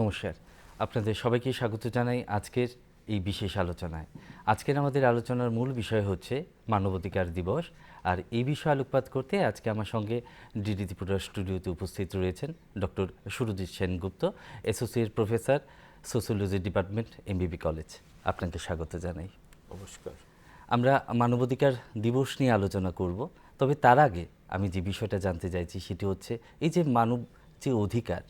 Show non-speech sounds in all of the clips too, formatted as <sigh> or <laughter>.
নমস্কার। আপনাদের সবাইকে স্বাগত জানাই আজকের এই বিশেষ আলোচনায়। আজকের আমাদের আলোচনার মূল বিষয় হচ্ছে মানবাধিকার দিবস। আর এই বিষয়ে আলোকপাত করতে আজকে আমার সঙ্গে ডিডি ত্রিপুরা স্টুডিওতে উপস্থিত রয়েছেন doctor Surajit Sengupta associate professor sociology department MBB college. আপনাকে স্বাগত জানাই। নমস্কার। আমরা মানবাধিকার দিবস নিয়ে আলোচনা করব তবে তার আগে আমি যে বিষয়টা জানতে চাইছি সেটি হচ্ছে এই যে মানব যে অধিকার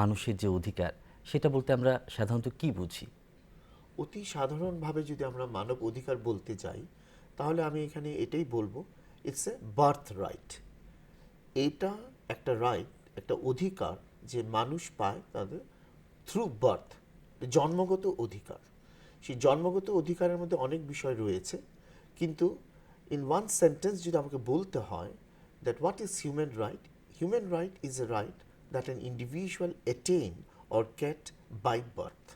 মানুষের যে অধিকার সেটা বলতে আমরা সাধারণত কি বুঝি? অতি সাধারণভাবে যদি আমরা মানব অধিকার বলতে যাই তাহলে আমি এখানে এটাই বলব ইটস এ বার্থ রাইট এটা একটা রাইট একটা অধিকার যে মানুষ পায় তাদের থ্রু বার্থ জন্মগত অধিকার। সেই জন্মগত অধিকারের মধ্যে অনেক বিষয় রয়েছে, কিন্তু ইন ওয়ান সেন্টেন্স যদি আমাকে বলতে হয় that what is human right human right is a right that an individual attain get by birth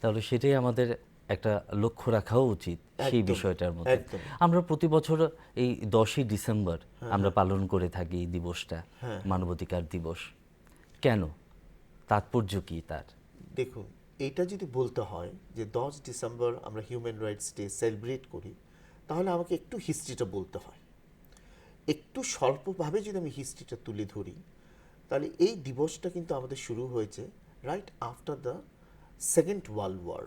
তাহলে সেটাই আমাদের একটা লক্ষ্য রাখাও উচিত সেই বিষয়টার মধ্যে। আমরা প্রতি বছর এই দশই ডিসেম্বর আমরা পালন করে থাকি এই দিবসটা হ্যাঁ। মানবাধিকার দিবস। কেন? তাৎপর্য কি তার? দেখুন এটা যদি বলতে হয় যে দশ ডিসেম্বর আমরা হিউম্যান রাইটস ডে সেলিব্রেট করি তাহলে আমাকে একটু হিস্ট্রিটা বলতে হয়। একটু স্বল্পভাবে যদি আমি হিস্ট্রিটা তুলে ধরি তাহলে এই দিবসটা কিন্তু আমাদের শুরু হয়েছে right after the second world war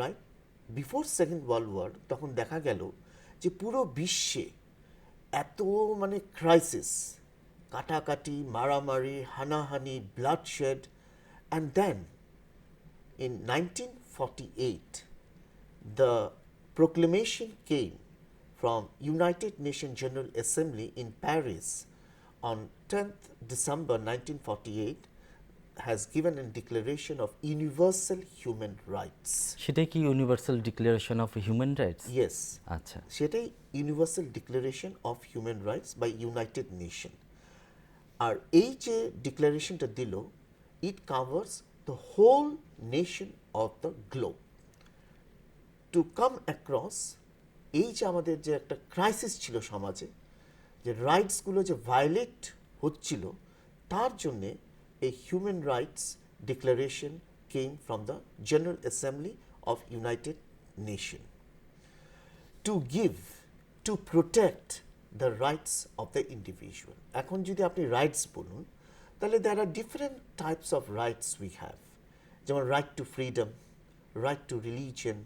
right before second world war তখন দেখা গেল যে পুরো বিশ্বে এত মানে ক্রাইসিস কাটাকাটি, মারামারি, হানাহানি bloodshed and then in 1948 the proclamation came from united nations general assembly in paris on 10th december 1948 has given a declaration of universal human rights. সেটাই কি universal declaration of human rights yes. আচ্ছা। সেটাই universal declaration of human rights by United Nation আর এই যে ডিক্লারেশনটা দিল it covers the whole nation of the globe to come across এই যে আমাদের যে একটা ক্রাইসিস ছিল সমাজে যে রাইটসগুলো যে ভায়োলেট হচ্ছিল, তার জন্যে এই human rights declaration came from the general assembly of United Nation to give to protect the rights of the individual এখন যদি আপনি রাইটস বলুন, তাহলে there are different types of rights we have যেমন right to freedom right to religion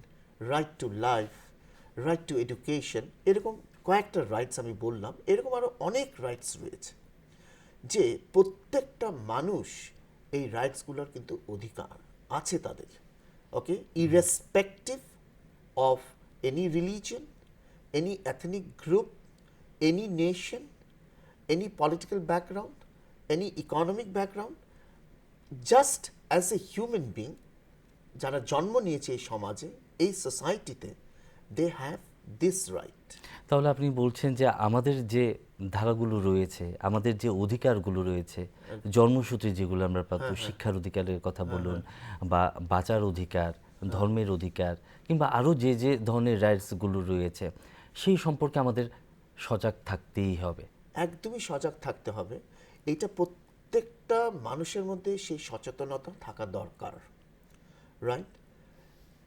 right to life right to education এরকম কয়েকটা rights আমি বললাম, এরকম আরও অনেক রাইটস রয়েছে, যে প্রত্যেকটা মানুষ এই রাইটসগুলোর কিন্তু অধিকার আছে তাদের okay irrespective of any religion any ethnic group any nation any political background any economic background just as a human being যারা জন্ম নিয়েছে এই সমাজে, এই সোসাইটিতে দে হ্যাভ দিস রাইট তাহলে আপনি বলছেন যে আমাদের যে ধারাগুলো রয়েছে আমাদের যে অধিকারগুলো রয়েছে জন্মসূত্রে যেগুলো আমরা প্রাপ্ত শিক্ষার অধিকারের কথা বলুন বা বাঁচার অধিকার ধর্মের অধিকার কিংবা আরও যে যে ধরনের রাইটসগুলো রয়েছে সেই সম্পর্কে আমাদের সজাগ থাকতেই হবে। একদমই সজাগ থাকতে হবে। এটা প্রত্যেকটা মানুষের মধ্যে সেই সচেতনতা থাকা দরকার রাইট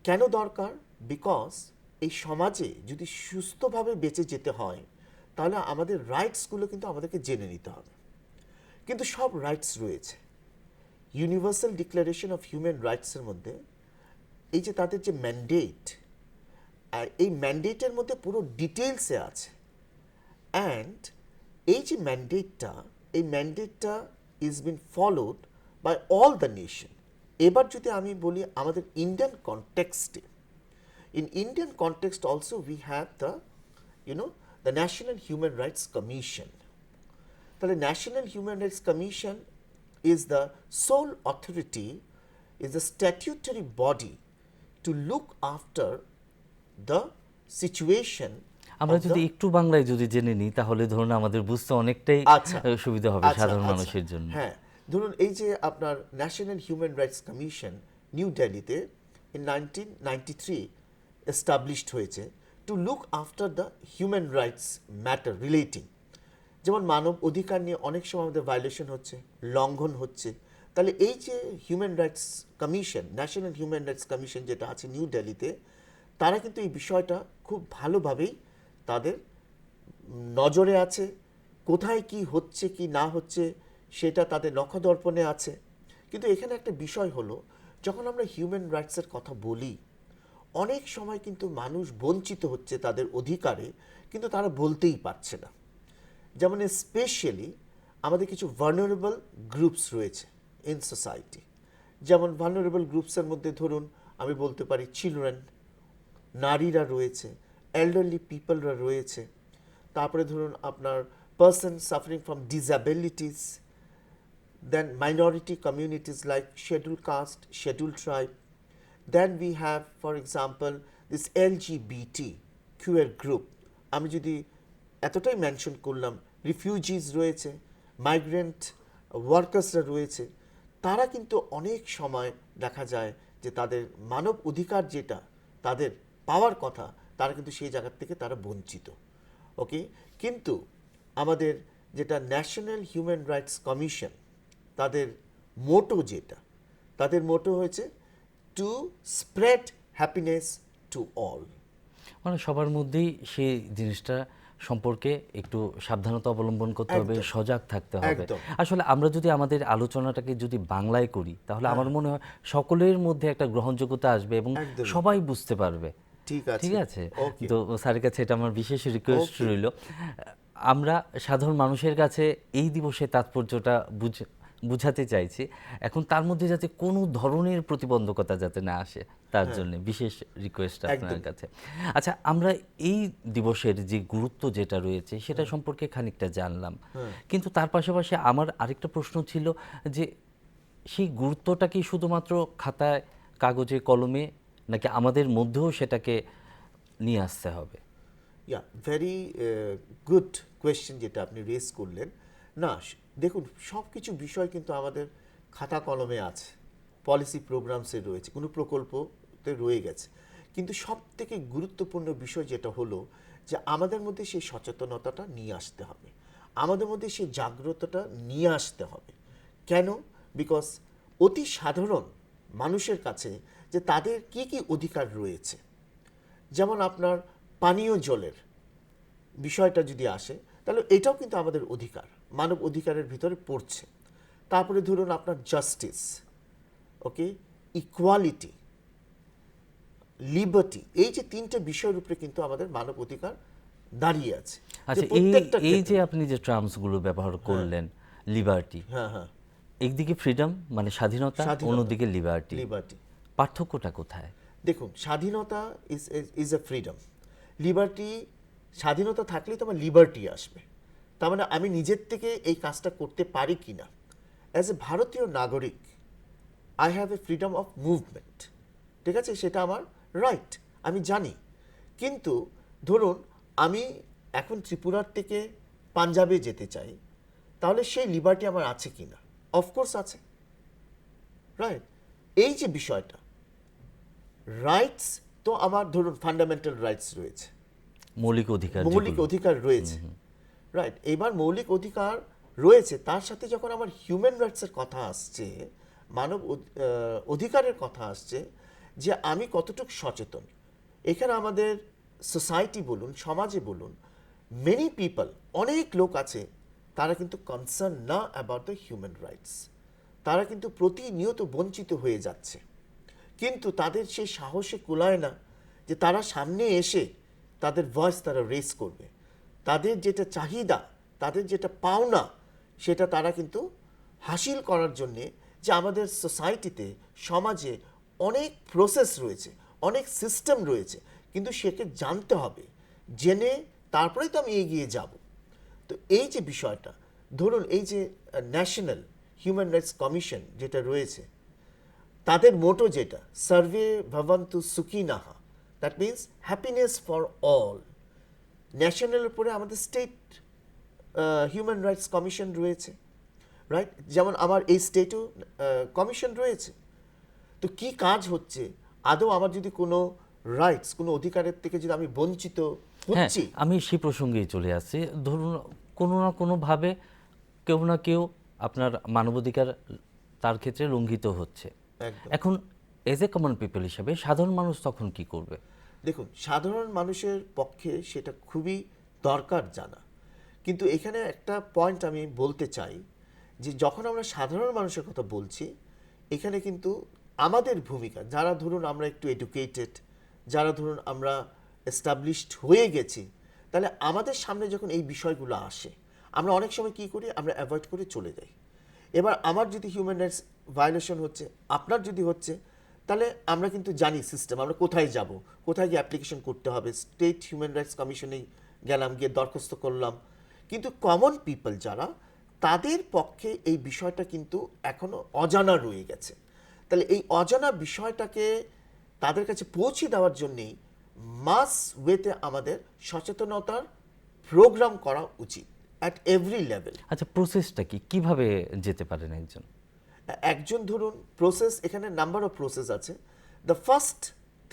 কেন দরকার? বিকজ এই সমাজে যদি সুস্থভাবে বেঁচে যেতে হয়, তাহলে আমাদের রাইটসগুলো কিন্তু আমাদেরকে জেনে নিতে হবে। কিন্তু সব রাইটস রয়েছে। ইউনিভার্সাল ডিক্লারেশন অফ হিউম্যান রাইটসের মধ্যে এই যে তাদের যে ম্যান্ডেট এই ম্যান্ডেটের মধ্যে পুরো ডিটেলসে আছে। অ্যান্ড এই যে ম্যান্ডেটটা এই ম্যান্ডেটটা is been followed by all the nation এবার যদি আমি বলি আমাদের ইন্ডিয়ান কনটেক্সটে in Indian context also we have the you know the national human rights commission তাহলে ন্যাশনাল human rights commission is the sole authority is the statutory body to look after the situation আমরা যদি একটু বাংলায় যদি জেনে নিই তাহলে ধরুন আমাদের বুঝতে অনেকটাই আচ্ছা। <laughs> সুবিধা হবে আচ্ছা, সাধারণ আচ্ছা। মানুষের জন্য হ্যাঁ ধরুন এই যে আপনার national human rights commission new দিল্লিতে in nineteen ninety three established হয়েছে to look after the human rights matter relating যেমন মানব অধিকার নিয়ে অনেক সময় আমাদের ভায়োলেশন হচ্ছে, লঙ্ঘন হচ্ছে। তাহলে এই যে human rights commission national human rights commission যেটা আছে নিউ দিল্লিতে তারা কিন্তু এই বিষয়টা খুব ভালোভাবেই তাদের নজরে আছে, কোথায় কি হচ্ছে, কি না হচ্ছে, সেটা তাদের নখদর্পণে আছে। কিন্তু এখানে একটা বিষয় হলো, যখন আমরা হিউম্যান রাইটসের কথা বলি অনেক সময় কিন্তু মানুষ বঞ্চিত হচ্ছে তাদের অধিকারে, কিন্তু তারা বলতেই পারছে না যেমন স্পেশালি আমাদের কিছু ভার্নারেবল গ্রুপস রয়েছে ইন সোসাইটি যেমন ভার্নারেবল গ্রুপসের মধ্যে ধরুন, আমি বলতে পারি চিলড্রেন নারীরা রয়েছে এল্ডারলি পিপলরা রয়েছে তারপরে ধরুন আপনার person suffering from disabilities then minority communities like scheduled caste scheduled tribe. Then we have, for example, this LGBT queer group. আমি যদি এতটাই মেনশন করলাম রিফিউজিজ রয়েছে মাইগ্রেন্ট ওয়ার্কার্সরা রয়েছে তারা কিন্তু অনেক সময় দেখা যায় যে তাদের মানব অধিকার যেটা তাদের পাওয়ার কথা তারা কিন্তু সেই জায়গার থেকে তারা বঞ্চিত ওকে কিন্তু আমাদের যেটা ন্যাশনাল হিউম্যান রাইটস কমিশন তাদের মোটো যেটা তাদের মোটো হয়েছে to spread happiness to all মানে সবার মধ্যেই সেই জিনিসটা সম্পর্কে একটু সাবধানতা অবলম্বন করতে হবে সজাগ থাকতে হবে। আসলে আমরা যদি আমাদের আলোচনাটাকে যদি বাংলায় করি তাহলে আমার মনে হয় সকলের মধ্যে একটা গ্রহণযোগ্যতা আসবে এবং সবাই বুঝতে পারবে। ঠিক আছে। ঠিক আছে তো স্যারের কাছে এটা আমার বিশেষ রিকোয়েস্ট. রইল। আমরা সাধারণ মানুষের কাছে এই দিবসের তাৎপর্যটা বুঝ বুঝাতে চাইছি। এখন তার মধ্যে যাতে কোনো ধরনের প্রতিবন্ধকতা যাতে না আসে তার জন্য বিশেষ রিকোয়েস্ট আপনার হ্যাঁ। কাছে। আচ্ছা আমরা এই দিবসের যে গুরুত্ব যেটা রয়েছে সেটা সম্পর্কে খানিকটা জানলাম। হ্যাঁ। কিন্তু তার পাশাপাশি আমার আরেকটা প্রশ্ন ছিল যে সেই গুরুত্বটা কি শুধুমাত্র খাতায় কাগজে কলমে নাকি আমাদের মধ্যেও সেটাকে নিয়ে আসতে হবে? ইয়া ভেরি গুড কোয়েশ্চেন যেটা আপনি রেস করলেন। না দেখুন সব কিছু বিষয় কিন্তু আমাদের খাতা কলমে আছে। পলিসি প্রোগ্রামসে রয়েছে, কোনো প্রকল্পতে রয়ে গেছে। কিন্তু সব থেকে গুরুত্বপূর্ণ বিষয় যেটা হলো যে আমাদের মধ্যে সেই সচেতনতাটা নিয়ে আসতে হবে। আমাদের মধ্যে সেই জাগ্রতটা নিয়ে আসতে হবে। কেন? বিকজ অতি সাধারণ মানুষের কাছে যে তাদের কি কি অধিকার রয়েছে। যেমন আপনার পানীয় জলের বিষয়টা যদি আসে, তাহলে এটাও কিন্তু আমাদের অধিকার। মানব অধিকারের ভিতরে পড়ছে। তারপরে ধরুন আপনার জাস্টিস ওকে ইকুয়ালিটি লিবার্টি এই যে তিনটে বিষয়ের উপরে কিন্তু আমাদের মানব অধিকার দাঁড়িয়ে আছে। আচ্ছা এই এই যে আপনি যে টার্মসগুলো ব্যবহার করলেন লিবার্টি হ্যাঁ হ্যাঁ। একদিকে ফ্রিডম মানে স্বাধীনতা। অন্যদিকে লিবার্টি লিবার্টি পার্থক্যটা কোথায়? দেখুন স্বাধীনতা is is a freedom liberty স্বাধীনতা থাকলেই তো আমার লিবার্টি আসবে। তার মানে আমি নিজের থেকে এই কাজটা করতে পারি কি না অ্যাজ এ ভারতীয় নাগরিক I have a freedom of movement ঠিক আছে? সেটা আমার রাইট আমি জানি। কিন্তু ধরুন আমি এখন ত্রিপুরার থেকে পাঞ্জাবে যেতে চাই তাহলে সেই লিবার্টি আমার আছে কি না অফকোর্স আছে। রাইট এই যে বিষয়টা রাইটস তো আমার ধরুন ফান্ডামেন্টাল রাইটস রয়েছে। মৌলিক অধিকার মৌলিক অধিকার রয়েছে। রাইট এবার মৌলিক অধিকার রয়েছে, তার সাথে যখন আমার হিউম্যান রাইটসের কথা আসছে, মানব অধ- অধিকারের কথা আসছে, যে আমি কতটুকু সচেতন। এখানে আমাদের সোসাইটি বলুন, সমাজে বলুন মেনি পিপল অনেক লোক আছে, তারা কিন্তু কনসার্ন না অ্যাবাউট দ্য হিউম্যান রাইটস তারা কিন্তু প্রতিনিয়ত বঞ্চিত হয়ে যাচ্ছে। কিন্তু তাদের সেই সাহসে কুলায় না যে তারা সামনে এসে তাদের ভয়েস তারা রেস করবে। তাদের যেটা চাহিদা, তাদের যেটা পাওনা, সেটা তারা কিন্তু হাসিল করার জন্যে যে আমাদের সোসাইটিতে, সমাজে অনেক প্রসেস রয়েছে, অনেক সিস্টেম রয়েছে, কিন্তু সেকে জানতে হবে, জেনে তারপরেই তো আমি এগিয়ে যাব। তো এই যে বিষয়টা, ধরুন এই যে ন্যাশনাল হিউম্যান রাইটস কমিশন যেটা রয়েছে, তাদের মোটো যেটা সার্ভে ভবন্তু সুখিনাহা that means happiness for all national উপরে আমাদের স্টেট হিউম্যান রাইটস কমিশন রয়েছে রাইট যেমন আমার এই স্টেটও কমিশন রয়েছে। তো কি কাজ হচ্ছে? আদৌ আমার যদি কোনো রাইটস কোনো অধিকারের থেকে যদি আমি বঞ্চিত হ্যাঁ হচ্ছি? আমি সেই প্রসঙ্গেই চলে আসছি। ধরুন কোনো না কোনোভাবে কেউ না কেউ আপনার মানবাধিকার তার ক্ষেত্রে লঙ্ঘিত হচ্ছে। এখন এজ এ কমন পিপল হিসাবে সাধারণ মানুষ তখন কি করবে? দেখুন, সাধারণ মানুষের পক্ষে সেটা খুবই দরকার জানা। কিন্তু এখানে একটা পয়েন্ট আমি বলতে চাই যে, যখন আমরা সাধারণ মানুষের কথা বলছি, এখানে কিন্তু আমাদের ভূমিকা, যারা ধরুন আমরা একটু এডুকেটেড যারা ধরুন আমরা এস্টাবলিশড হয়ে গেছি, তাহলে আমাদের সামনে যখন এই বিষয়গুলো আসে, আমরা অনেক সময় কি করি? আমরা অ্যাভয়েড করে চলে যাই। এবার আমার যদি হিউম্যান রাইটস ভায়োলেশন হচ্ছে, আপনার যদি হচ্ছে তাহলে আমরা কিন্তু জানি সিস্টেম আমরা কোথায় যাব? কোথায় গিয়ে অ্যাপ্লিকেশন করতে হবে? স্টেট হিউম্যান রাইটস কমিশনে গেলাম, গিয়ে দরখাস্ত করলাম। কিন্তু কমন পিপল যারা, তাদের পক্ষে এই বিষয়টা কিন্তু এখনও অজানা রয়ে গেছে। তাহলে এই অজানা বিষয়টাকে তাদের কাছে পৌঁছে দেওয়ার জন্যেই মাস ওয়েতে আমাদের সচেতনতার প্রোগ্রাম করা উচিত অ্যাট এভরি লেভেল আচ্ছা প্রসেসটা কি? কীভাবে যেতে পারেন একজন? একজন ধরুন প্রসেস এখানে নাম্বার অফ প্রসেস আছে। The first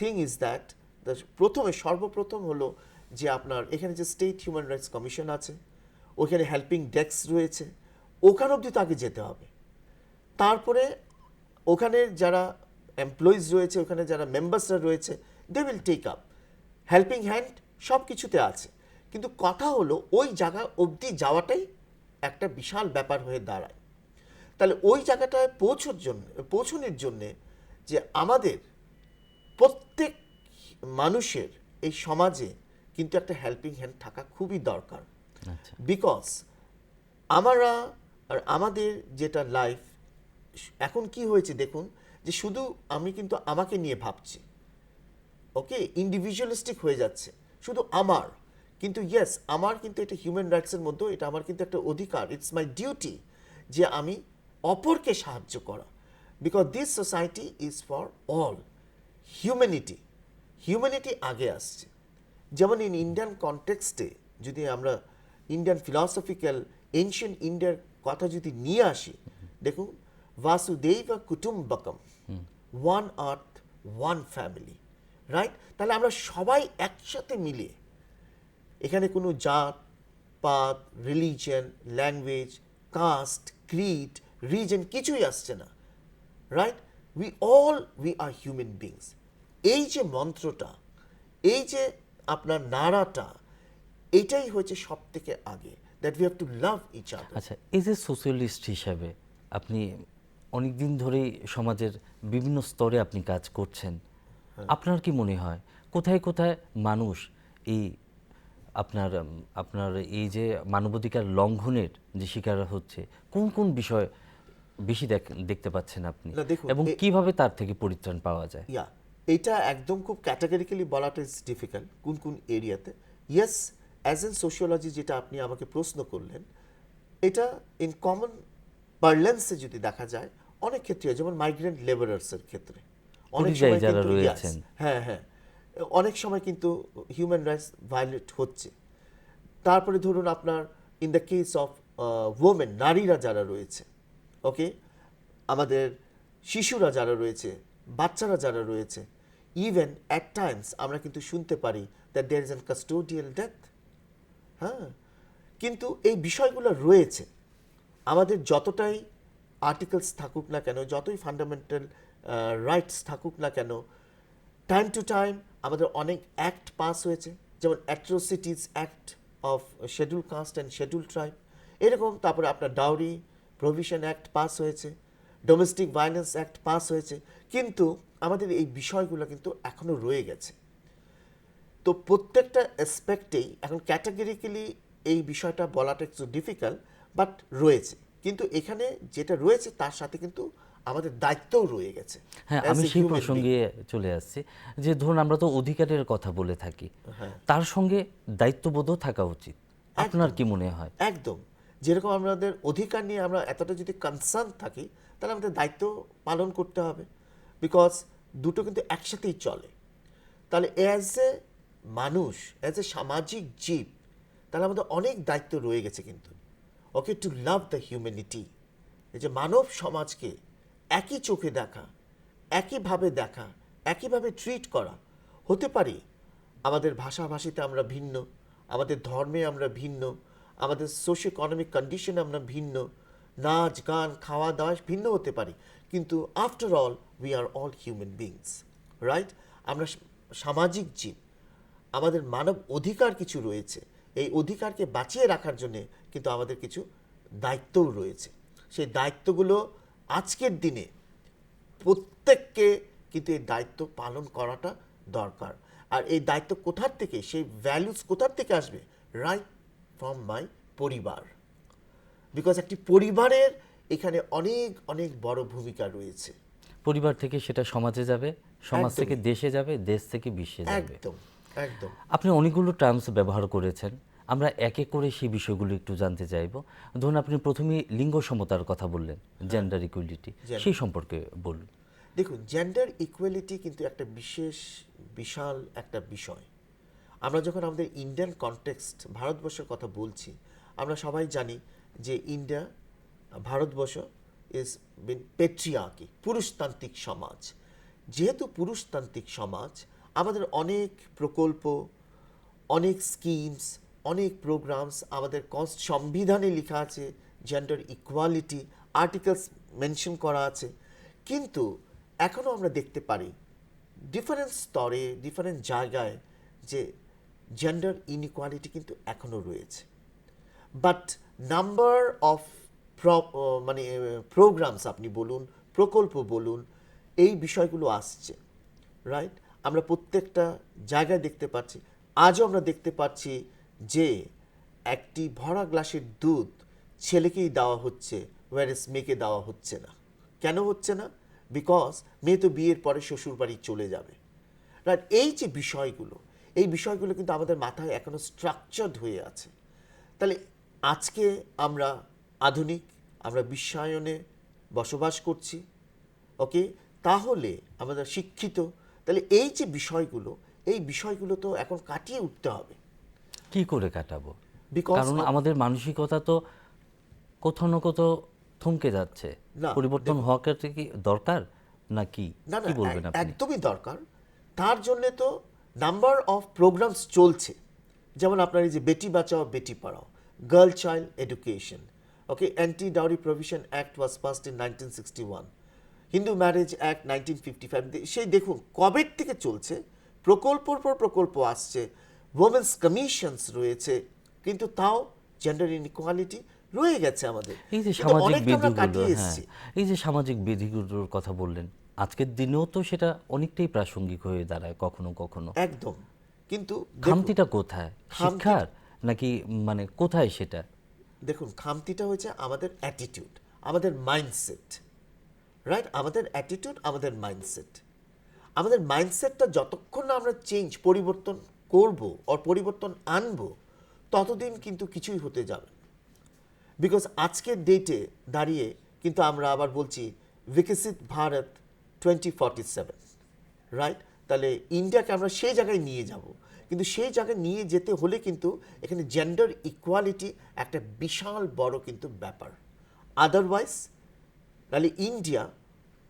thing is that প্রথমে, সর্বপ্রথম হলো যে আপনার এখানে যে স্টেট হিউম্যান রাইটস কমিশন আছে, ওখানে হেল্পিং ডেস্ক রয়েছে, ওখান অবধি তাকে যেতে হবে। তারপরে ওখানে যারা এমপ্লয়িজ রয়েছে, ওখানে যারা মেম্বার্সরা রয়েছে they will take up helping hand সব কিছুতে আছে। কিন্তু কথা হলো, ওই জায়গা অবধি যাওয়াটাই একটা বিশাল ব্যাপার হয়ে দাঁড়ায়। তাহলে ওই জায়গাটায় পৌঁছোর জন্য পৌঁছানোর জন্যে যে আমাদের প্রত্যেক মানুষের এই সমাজে কিন্তু একটা হেল্পিং হ্যান্ড থাকা খুবই দরকার। আচ্ছা। বিকজ আমরা আর আমাদের যেটা লাইফ এখন কি হয়েছে দেখুন যে শুধু আমি কিন্তু আমাকে নিয়ে ভাবছি ওকে ইন্ডিভিজুয়ালিস্টিক হয়ে যাচ্ছে শুধু আমার। কিন্তু ইয়েস আমার কিন্তু এটা হিউম্যান রাইটসের মধ্যে এটা আমার কিন্তু একটা অধিকার। ইটস মাই ডিউটি যে আমি অপরকে সাহায্য করা। Because this society is for all humanity humanity আগে আসছে। যেমন ইন ইন্ডিয়ান কনটেক্সটে যদি আমরা ইন্ডিয়ান ফিলসফিক্যাল এনশিয়েন্ট ইন্ডিয়ার কথা যদি নিয়ে আসি, দেখুন বাসুদেব কুটুম্বকম one earth one family right তাহলে আমরা সবাই একসাথে মিলে এখানে কোনো জাত, পাত religion language caste creed reason কিছুই আসছে না right we all we are human beings এই যে মন্ত্রটা এই যে আপনার নাড়াটা এটাই হচ্ছে সব থেকে আগে that we have to love each other আচ্ছা এজ এ সোশ্যালিস্ট হিসাবে আপনি অনেক দিন ধরেই সমাজের বিভিন্ন স্তরে আপনি কাজ করছেন আপনার কি মনে হয় কোথায় কোথায় মানুষ এই আপনার আপনার এই যে মানবাধিকার লঙ্ঘনের যে শিকার হচ্ছে কোন কোন বিষয় বেশি দেখ- দেখতে পাচ্ছেন আপনি। দেখুন, এবং কীভাবে তার থেকে পরিত্রাণ পাওয়া যায়। ইয়া এটা একদম খুব ক্যাটাগরিক্যালি বলাটা ইজ ডিফিকাল্ট কোন কোন এরিয়াতে। ইয়েস অ্যাজ এন সোশিওলজি যেটা আপনি আমাকে প্রশ্ন করলেন এটা ইন কমন পার্লেন্সে যদি দেখা যায় অনেক ক্ষেত্রে যেমন মাইগ্রেন্ট লেবারার্সের ক্ষেত্রে। অনেক সময় যারা কিন্তু, রয়েছেন। হ্যাঁ হ্যাঁ। অনেক সময় কিন্তু হিউম্যান রাইটস ভায়োলেট হচ্ছে। তারপরে ধরুন আপনার in the case of women নারীরা যারা রয়েছে ওকে আমাদের শিশুরা যারা রয়েছে, বাচ্চারা যারা রয়েছে ইভেন অ্যাট টাইমস আমরা কিন্তু শুনতে পারি that there is an custodial death হ্যাঁ? কিন্তু এই বিষয়গুলো রয়েছে। আমাদের যতটাই আর্টিকেলস থাকুক না কেন, যতই ফান্ডামেন্টাল রাইটস থাকুক না কেন টাইম টু টাইম আমাদের অনেক অ্যাক্ট পাস হয়েছে। যেমন atrocities act of schedule caste and schedule tribe এরকম তারপরে আপনার ডাউরি প্রভিশন অ্যাক্ট পাস হয়েছে ডোমেস্টিক ভায়োলেন্স অ্যাক্ট পাস হয়েছে কিন্তু আমাদের এই বিষয়গুলো কিন্তু এখনও রয়ে গেছে। তো প্রত্যেকটা অ্যাসপেক্টেই এখন ক্যাটাগরিক্যালি এই বিষয়টা বলাটা একটু ডিফিকাল্ট বাট রয়েছে। কিন্তু এখানে যেটা রয়েছে তার সাথে কিন্তু আমাদের দায়িত্বও রয়ে গেছে হ্যাঁ আমি সেই প্রসঙ্গে চলে আসছি যে ধরুন আমরা তো অধিকারের কথা বলে থাকি হ্যাঁ। তার সঙ্গে দায়িত্ববোধও থাকা উচিত। আপনার কি মনে হয়? একদম। যেরকম আমাদের অধিকার নিয়ে আমরা এতটা যদি কনসার্ন থাকি, তাহলে আমাদের দায়িত্ব পালন করতে হবে। বিকজ দুটো কিন্তু একসাথেই চলে। তাহলে অ্যাজ এ মানুষ অ্যাজ এ সামাজিক জীব, তাহলে আমাদের অনেক দায়িত্ব রয়ে গেছে কিন্তু। Okay to love the humanity এই যে মানব সমাজকে একই চোখে দেখা, একইভাবে দেখা, একইভাবে ট্রিট করা, হতে পারে আমাদের ভাষাভাষীতে আমরা ভিন্ন, আমাদের ধর্মে আমরা ভিন্ন আমাদের সোশ্യോ ইকোনমিক কন্ডিশনে আমরা ভিন্ন, নাচ, গান, খাওয়া দাওয়া ভিন্ন হতে পারি। কিন্তু after all we are all human beings right আমরা সামাজিক জীব। আমাদের মানব অধিকার কিছু রয়েছে। এই অধিকারকে বাঁচিয়ে রাখার জন্য কিন্তু আমাদের কিছু দায়িত্বও রয়েছে। সেই দায়িত্বগুলো আজকের দিনে প্রত্যেককে কিন্তু এই দায়িত্ব পালন করাটা দরকার। আর এই দায়িত্ব কোথার থেকে, সেই ভ্যালুস কোথার থেকে আসবে? রাইট ফ্রম মাই পরিবার। বিকজ একটি পরিবারের এখানে অনেক অনেক বড় ভূমিকা রয়েছে। পরিবার থেকে সেটা সমাজে যাবে সমাজ। থেকে দেশে যাবে দেশ থেকে বিশ্বে যাবে। একদম একদম। আপনি অনেকগুলো টার্মস ব্যবহার করেছেন। আমরা এক এক করে সেই বিষয়গুলো একটু জানতে চাইব। ধরুন আপনি প্রথমে লিঙ্গ সমতার কথা বললেন জেন্ডার ইকুয়ালিটি সেই সম্পর্কে বলুন। দেখুন জেন্ডার ইকুয়ালিটি কিন্তু একটা বিশেষ বিশাল একটা বিষয়। আমরা যখন আমাদের ইন্ডিয়ান কনটেক্সট ভারতবর্ষের কথা বলছি, আমরা সবাই জানি যে India Bharatvarsha is been patriarchy পুরুষতান্ত্রিক সমাজ। যেহেতু পুরুষতান্ত্রিক সমাজ, আমাদের অনেক প্রকল্প, অনেক স্কিমস অনেক প্রোগ্রামস আমাদের সংবিধানে লেখা আছে জেন্ডার ইকুয়ালিটি আর্টিকেলস মেনশন করা আছে। কিন্তু এখনও আমরা দেখতে পারি ডিফারেন্ট স্তরে ডিফারেন্ট জায়গায় যে জেন্ডার ইনইকুয়ালিটি কিন্তু এখনও রয়েছে। বাট নাম্বার অফ মানে প্রোগ্রামস আপনি বলুন, প্রকল্প বলুন, এই বিষয়গুলো আসছে রাইট আমরা প্রত্যেকটা জায়গায় দেখতে পাচ্ছি। আজও আমরা দেখতে পাচ্ছি যে একটি ভরা গ্লাসের দুধ ছেলেকেই দেওয়া হচ্ছে ওয়ারেস মেয়েকে দেওয়া হচ্ছে না। কেন হচ্ছে না? বিকজ মেয়ে তো বিয়ের পরে শ্বশুর বাড়ি চলে যাবে। রাইট এই যে বিষয়গুলো এই বিষয়গুলো কিন্তু আমাদের মাথায় এখনও স্ট্রাকচার্ড হয়ে আছে। তাহলে আজকে আমরা আধুনিক আমরা বিশ্বায়নে বসবাস করছি ওকে? তাহলে আমরা শিক্ষিত তাহলে এই যে বিষয়গুলো এই বিষয়গুলো তো এখন কাটিয়ে উঠতে হবে। কি করে কাটাবো? কারণ আমাদের মানসিকতা তো কোথাও না কোথাও থমকে যাচ্ছে। না, পরিবর্তন হওয়াটা কি দরকার? না কি? না না কি বলবেন একদমই দরকার। তার জন্য তো নাম্বার অফ প্রোগ্রামস চলছে। যেমন আপনার এই যে Beti Bachao Beti Padhao girl child education okay anti dowry provision act was passed in nineteen sixty one Hindu marriage act nineteen fifty five সেই দেখুন কবের থেকে চলছে? প্রকল্পর পর প্রকল্প আসছে। ওমেন্স কমিশনস রয়েছে কিন্তু তাও জেন্ডার ইনইকুয়ালিটি রয়ে গেছে আমাদের। এই যে সামাজিক বিধিগুলো হ্যাঁ। এই যে সামাজিক বিধিগুলোর কথা বললেন আজকের দিনেও তো সেটা অনেকটাই প্রাসঙ্গিক হয়ে দাঁড়ায় কখনো কখনো। একদম। কিন্তু খামতিটা কোথায়? শিক্ষার? নাকি মানে কোথায় সেটা? দেখুন খামতিটা হচ্ছে আমাদের অ্যাটিটিউড আমাদের মাইন্ডসেট রাইট আমাদের অ্যাটিটিউড আমাদের মাইন্ডসেট আমাদের মাইন্ডসেটটা যতক্ষণ না আমরা চেঞ্জ পরিবর্তন করব আর পরিবর্তন আনব ততদিন কিন্তু কিছুই হতে যাবে বিকজ আজকের ডেটে দাঁড়িয়ে কিন্তু আমরা আবার বলছি Viksit Bharat twenty forty seven right তাহলে ইন্ডিয়াকে আমরা সেই জায়গায় নিয়ে যাব। কিন্তু সেই জায়গায় নিয়ে যেতে হলে কিন্তু এখানে জেন্ডার ইকুয়ালিটি একটা বিশাল বড় কিন্তু ব্যাপার। আদারওয়াইজ তাহলে ইন্ডিয়া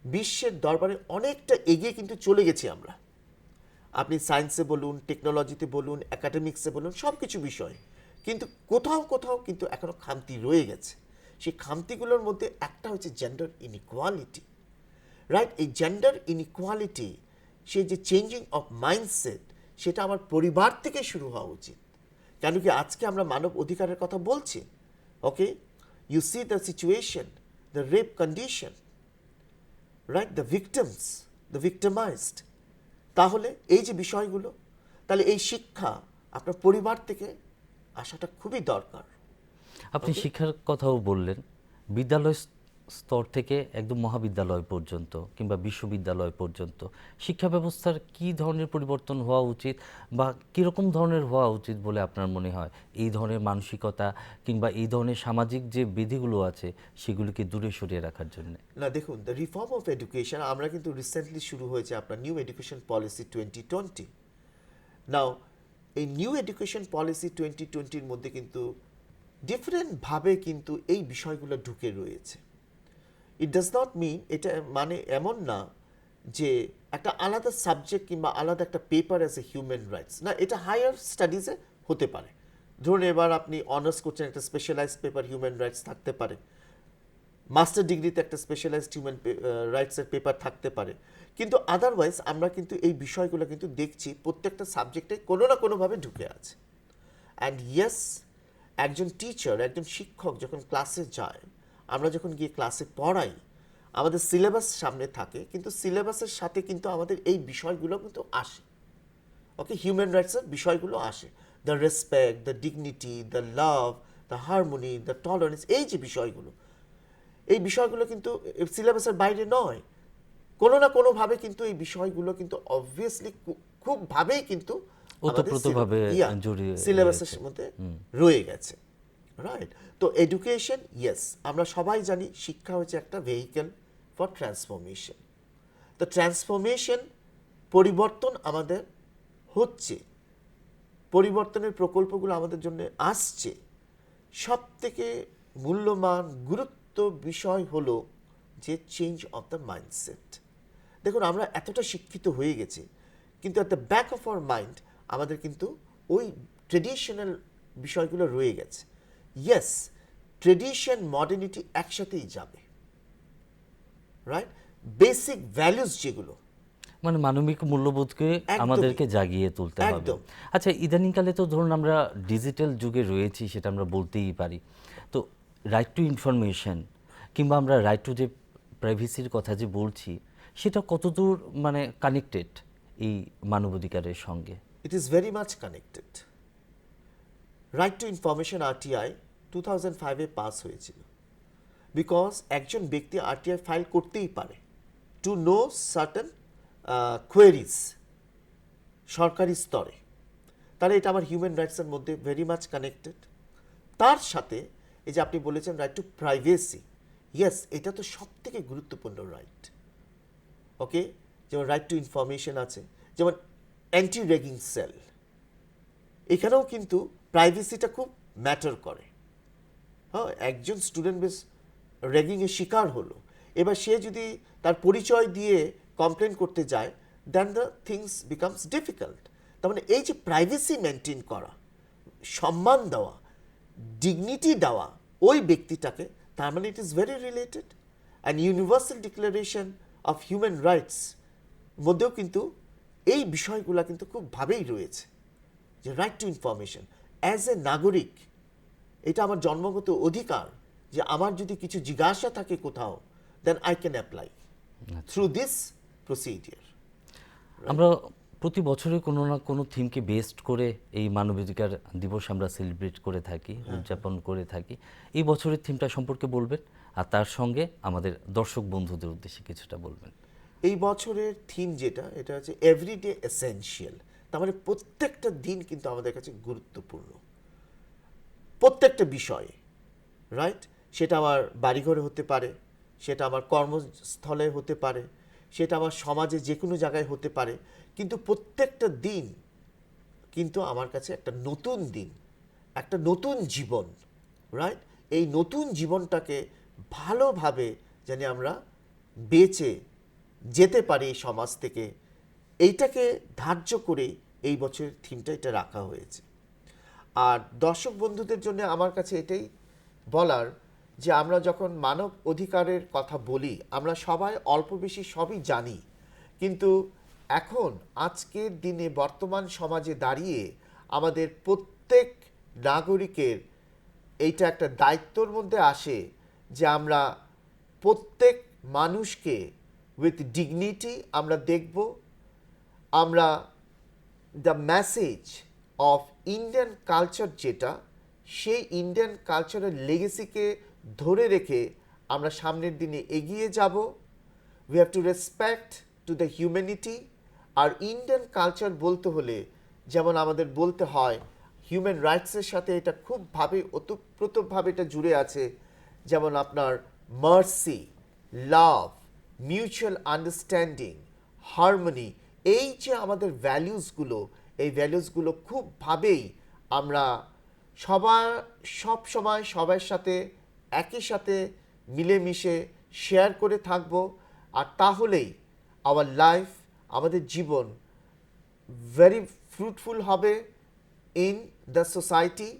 বিশ্বের দরবারে অনেকটা এগিয়ে কিন্তু চলে গেছি আমরা। আপনি সায়েন্সে বলুন টেকনোলজিতে বলুন একাডেমিক্সে বলুন সব কিছু বিষয়। কিন্তু কোথাও কোথাও কিন্তু এখনও খামতি রয়ে গেছে। সেই খামতিগুলোর মধ্যে একটা হচ্ছে জেন্ডার ইনইকুয়ালিটি রাইট এই জেন্ডার ইনইকুয়ালিটি সেই যে চেঞ্জিং অফ মাইন্ডসেট সেটা আমার পরিবার থেকে শুরু হওয়া উচিত। কেন কি আজকে আমরা মানব অধিকারের কথা বলছি okay you see the situation the rape condition right the victims the victimized তাহলে এই যে বিষয়গুলো তাহলে এই শিক্ষা আপনার পরিবার থেকে আসাটা খুবই দরকার। আপনি শিক্ষার কথাও বললেন বিদ্যালয় স- স্তর থেকে একদম মহাবিদ্যালয় পর্যন্ত কিংবা বিশ্ববিদ্যালয় পর্যন্ত। শিক্ষা ব্যবস্থার কি ধরনের পরিবর্তন হওয়া উচিত বা কীরকম ধরনের হওয়া উচিত বলে আপনার মনে হয়? এই ধরনের মানসিকতা কিংবা এই ধরনের সামাজিক যে বিধিগুলো আছে, সেগুলিকে দূরে সরিয়ে রাখার জন্য। না, দেখুন দ্য রিফর্ম অফ এডুকেশন আমরা কিন্তু রিসেন্টলি শুরু হয়েছে আপনার new education policy twenty twenty now এই নিউ এডুকেশন পলিসি টোয়েন্টি টোয়েন্টির মধ্যে কিন্তু ডিফারেন্টভাবে কিন্তু এই বিষয়গুলো ঢুকে রয়েছে। ইট ডাজ নট মিন এটা মানে এমন না যে একটা আলাদা সাবজেক্ট কিংবা আলাদা একটা paper as a human rights না, এটা হায়ার স্টাডিজে হতে পারে। ধরুন এবার আপনি অনার্স করছেন, একটা স্পেশালাইজড পেপার হিউম্যান রাইটস থাকতে পারে। মাস্টার ডিগ্রিতে একটা স্পেশালাইজড হিউম্যান রাইটসের পেপার থাকতে পারে। কিন্তু আদারওয়াইজ আমরা কিন্তু এই বিষয়গুলো কিন্তু দেখছি প্রত্যেকটা সাবজেক্টে কোনো না কোনোভাবে ঢুকে আছে। অ্যান্ড ইয়েস একজন টিচার একজন শিক্ষক যখন ক্লাসে যায় আমরা যখন গিয়ে ক্লাসে পড়াই আমাদের সিলেবাস সামনে থাকে কিন্তু সিলেবাসের সাথে কিন্তু আমাদের এই বিষয়গুলো কিন্তু আসে। ওকে হিউম্যান রাইটসের বিষয়গুলো আসে। The respect the dignity the love the harmony the tolerance এই যে বিষয়গুলো এই বিষয়গুলো কিন্তু সিলেবাসের বাইরে নয়। কোনো না কোনোভাবে কিন্তু এই বিষয়গুলো কিন্তু অবভিয়াসলি খুব ভাবেই কিন্তু সিলেবাসের মধ্যে রয়ে গেছে। রাইট তো এডুকেশন ইয়েস আমরা সবাই জানি শিক্ষা হচ্ছে একটা ভেহিকেল ফর ট্রান্সফরমেশন তো ট্রান্সফরমেশন পরিবর্তন আমাদের হচ্ছে। পরিবর্তনের প্রকল্পগুলো আমাদের জন্য আসছে। সব থেকে মূল্যমান গুরুত্ব বিষয় হলো যে চেঞ্জ অফ দ্য মাইন্ডসেট দেখুন, আমরা এতটা শিক্ষিত হয়ে গেছি, কিন্তু at the back of our mind আমাদের কিন্তু ওই ট্রেডিশনাল বিষয়গুলো রয়ে গেছে। ইয়েস ট্রেডিশন মডার্নিটি একসাথেই যাবে রাইট বেসিক ভ্যালুস যেগুলো। মানে মানবিক মূল্যবোধকে আমাদেরকে জাগিয়ে তুলতে হবে। আচ্ছা ইদানিংকালে তো ধরুন আমরা ডিজিটাল যুগে রয়েছি সেটা আমরা বলতেই পারি। তো রাইট টু ইনফরমেশন কিংবা আমরা রাইট টু যে প্রাইভেসির কথা যে বলছি সেটা কতদূর মানে কানেক্টেড এই মানবাধিকারের সঙ্গে? It is very much connected right to information RTI two thousand ফাইভে পাস হয়েছিল। বিকজ একজন ব্যক্তি আরটিআই ফাইল করতেই পারে। টু নো সার্টেন কোয়েরিজ সরকারি স্তরে। তাহলে এটা আমার হিউম্যান রাইটসের মধ্যে ভেরি মাচ কানেক্টেড তার সাথে এই যে আপনি বলেছেন রাইট টু প্রাইভেসি ইয়েস এটা তো সব থেকে গুরুত্বপূর্ণ রাইট ওকে যেমন রাইট টু ইনফরমেশন আছে। যেমন অ্যান্টি রেগিং সেল এখানেও কিন্তু প্রাইভেসিটা খুব ম্যাটার করে। হ্যাঁ একজন স্টুডেন্ট বেশ র্যাগিংয়ের শিকার হলো। এবার সে যদি তার পরিচয় দিয়ে কমপ্লেন করতে যায় then the things becomes difficult তার মানে এই যে প্রাইভেসি মেনটেন করা, সম্মান দেওয়া ডিগনিটি দেওয়া ওই ব্যক্তিটাকে, তার মানে it is very related and universal declaration of human rights মধ্যেও কিন্তু এই বিষয়গুলো কিন্তু খুব ভাবেই রয়েছে। যে right to information as a নাগরিক এটা আমার জন্মগত অধিকার যে আমার যদি কিছু জিজ্ঞাসা থাকে কোথাও then I can apply through this procedure আমরা প্রতি বছরে কোনো না কোনো থিমকে বেস্ট করে এই মানবাধিকার দিবস আমরা সেলিব্রেট করে থাকি উদযাপন করে থাকি। এই বছরের থিমটা সম্পর্কে বলবেন আর তার সঙ্গে আমাদের দর্শক বন্ধুদের উদ্দেশ্যে কিছুটা বলবেন। এই বছরের থিম যেটা এটা হচ্ছে এভরিডে এসেনশিয়াল তার মানে প্রত্যেকটা দিন কিন্তু আমাদের কাছে গুরুত্বপূর্ণ। প্রত্যেকটা বিষয়ে রাইট সেটা আমার বাড়িঘরে হতে পারে, সেটা আমার কর্মস্থলে হতে পারে, সেটা আমার সমাজে যে কোনো জায়গায় হতে পারে, কিন্তু প্রত্যেকটা দিন কিন্তু আমার কাছে একটা নতুন দিন, একটা নতুন জীবন রাইট এই নতুন জীবনটাকে ভালোভাবে যেন আমরা বেঁচে যেতে পারি সমাজ থেকে এইটাকে ধার্য করে এই বছরের থিমটা এটা রাখা হয়েছে। আর দর্শক বন্ধুদের জন্য আমার কাছে এটাই বলার যে আমরা যখন মানব অধিকারের কথা বলি, আমরা সবাই অল্প বেশি সবই জানি। কিন্তু এখন, আজকের দিনে বর্তমান সমাজে দাঁড়িয়ে আমাদের প্রত্যেক নাগরিকের এইটা একটা দায়িত্বর মধ্যে আসে যে আমরা প্রত্যেক মানুষকে উইথ ডিগনিটি আমরা দেখব আমরা the message of Indian culture যেটা, সেই ইন্ডিয়ান কালচারের লেগেসিকে ধরে রেখে আমরা সামনের দিনে এগিয়ে যাব। We have to respect to the humanity R Indian culture বলতে হলে, যেমন আমাদের বলতে হয় হিউম্যান রাইটসের সাথে এটা খুবভাবে ওতপ্রোতভাবে এটা জুড়ে আছে। যেমন আপনার mercy love mutual understanding harmony এই যে আমাদের ভ্যালিউসগুলো এই ভ্যালিউসগুলো খুবভাবেই আমরা সবার, সব সময় সবার সাথে, একই সাথে মিলেমিশে শেয়ার করে থাকব। আর তাহলেই আওয়ার লাইফ আমাদের জীবন ভেরি ফ্রুটফুল হবে ইন দ্য সোসাইটি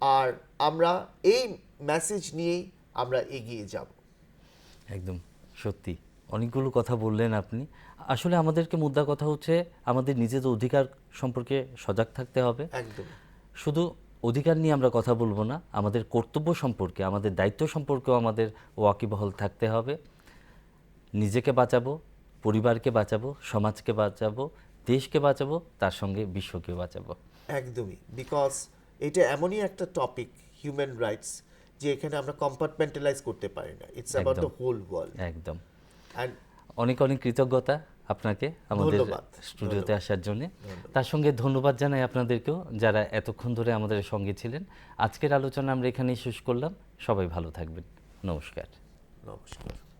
আর আমরা এই মেসেজ নিয়েই আমরা এগিয়ে যাব। একদম, সত্যি। অনেকগুলো কথা বললেন আপনি। আসলে আমাদেরকে মুদ্রা কথা হচ্ছে আমাদের নিজেদের অধিকার সম্পর্কে সজাগ থাকতে হবে। একদম। শুধু অধিকার নিয়ে আমরা কথা বলব না আমাদের কর্তব্য সম্পর্কে আমাদের দায়িত্ব সম্পর্কেও আমাদের ওয়াকিবহল থাকতে হবে। নিজেকে বাঁচাবো পরিবারকে বাঁচাবো সমাজকে বাঁচাবো দেশকে বাঁচাবো তার সঙ্গে বিশ্বকে বাঁচাবো। একদমই বিকজ এটা এমনই একটা টপিক হিউম্যান রাইটস যে এখানে আমরা কম্পার্টমেন্টালাইজ করতে পারি না। It's about the whole world একদম। অ্যান্ড অনেক অনেক কৃতজ্ঞতা। আপনাকে আমাদের স্টুডিওতে আসার জন্য। তার সঙ্গে ধন্যবাদ জানাই আপনাদেরকেও যারা এতক্ষণ ধরে আমাদের সঙ্গে ছিলেন। আজকের আলোচনা আমরা এখানেই শেষ করলাম। সবাই ভালো থাকবেন। নমস্কার। নমস্কার।